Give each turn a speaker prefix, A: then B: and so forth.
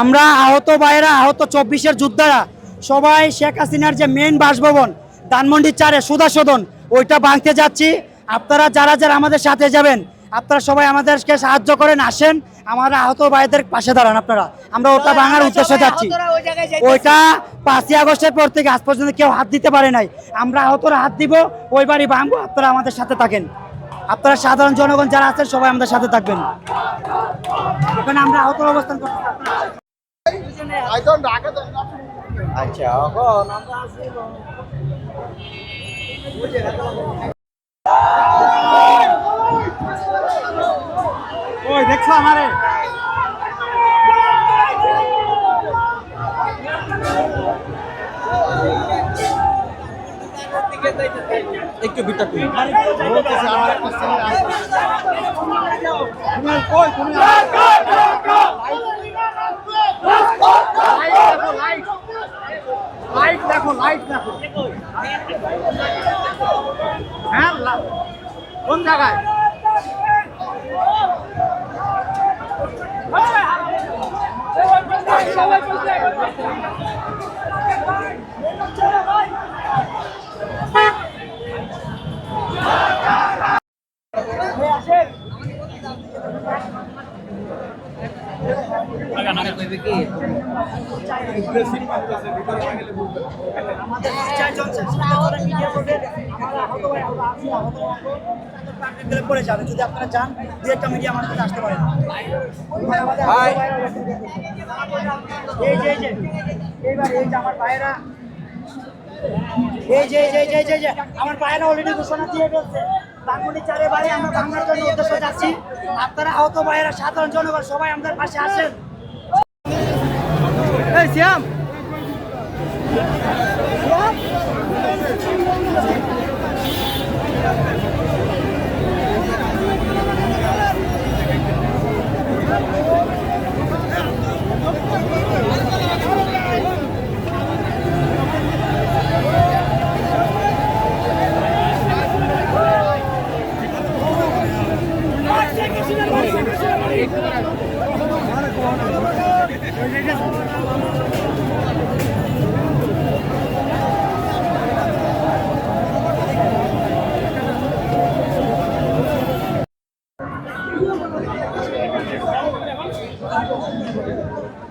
A: আমরা আহত ভাইয়েরা আহত চব্বিশের যোদ্ধারা সবাই শেখ হাসিনার যে মেইন বাসভবন ধানমন্ডির চারে সুদা সদন ওইটা ভাঙতে যাচ্ছি। আপনারা যারা যারা আমাদের সাথে যাবেন আপনারা সবাই আমাদেরকে সাহায্য করেন আসেন। আমরা আহত ভাইদের পাশে দাঁড়ান আপনারা। আমরা ওটা ভাঙার উদ্দেশ্যে যাচ্ছি। ওইটা পাঁচই আগস্টের পর থেকে আজ পর্যন্ত কেউ হাত দিতে পারে নাই। আমরা আহতরা হাত দিব ওই বাড়ি ভাঙবো আপনারা আমাদের সাথে থাকেন। আপনারা সাধারণ জনগণ যারা আছেন সবাই আমাদের সাথে থাকবেন। ওখানে আমরা আহত অবস্থান করছি
B: আচ্ছা এখন
A: ওই দেখছ আমারে?
B: একটু ভিতর
A: লাইট দেখো লাইট দেখো হ্যাঁ লা- কোন জায়গায় আমাদের চারজন মিডিয়া বোর্ডে আমরা আহত আমরা যাবে। যদি আপনারা যান দু একটা মিডিয়া আমাদের সাথে আসতে পারেন এই যে এই যে এইবার এই যে আমার ভাইয়েরা। এই যে এই এই আমার ভাইয়েরা অলরেডি ঘোষণা দিয়ে ফেলছে। বাঙুনি চারে বাড়ি আমরা বাংলার জন্য উদ্দেশ্যে যাচ্ছি। আপনারা আহত ভাইয়েরা সাধারণ জনগণ সবাই আমাদের পাশে আসেন। Hey, Siam! Obrigado.